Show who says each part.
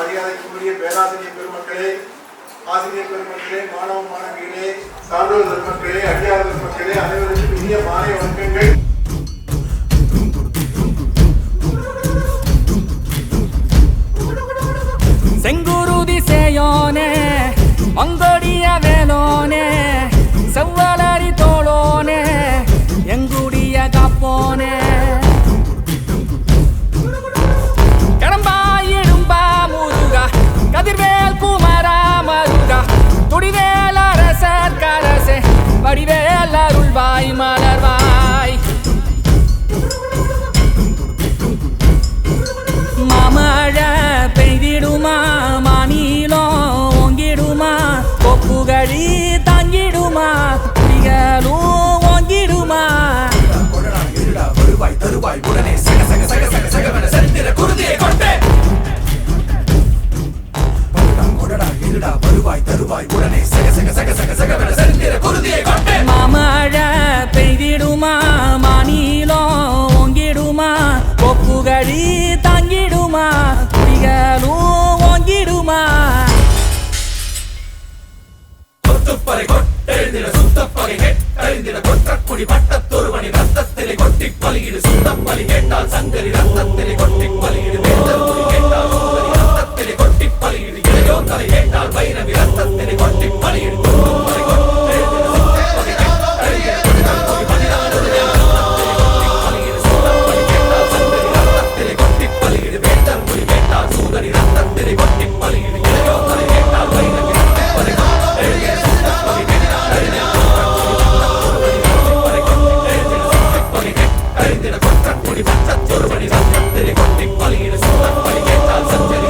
Speaker 1: மரியாதைக்குரிய பேராசிரியர் பெருமக்களே ஆசிரியர் பெருமக்களே மாணவ மாணவிகளே சான்றோர் பெருமக்களே அடியார் பெருமக்களே அனைவரும்
Speaker 2: கொடிவேல் அரசர் கரசே வடிவேல் அருள்வாய் மலர்வாய் மாமழ பெய்திடுமா மாநிலம் ஓங்கிடுமா கொப்புகழி
Speaker 3: வருவாய்
Speaker 2: உடனே சக சக சக சக சகவென
Speaker 3: சரிந்திர குருதியை
Speaker 2: கொண்டு. மாமழை பெய்திடுமா? மாநிலம் ஓங்கிடுமா? பொப்புகழி தங்கிடுமா? குடிகளும் ஓங்கிடுமா? கொத்துப்பறை கொட்டெழுந்திட சுத்தப்பகை கெட்டெழுந்திட கொற்றக்குடி
Speaker 3: வட்டத்தொருவனி ரத்தத்திலே கொட்டி பலியிடு சுத்தப்பலி கேட்டால் சங்கரி ரத்தத்திலே கொட்டி பலியிடு தேர்தல் கேட்டால் ரத்தத்திலே கொட்டி பலியிடு இளையோர் தலை கேட்டால் வைரவி முடிவற்ற திருவடி வந்தத்திரை கொட்டி பலியிட சோழ பலி கேட்டால் சஞ்சரி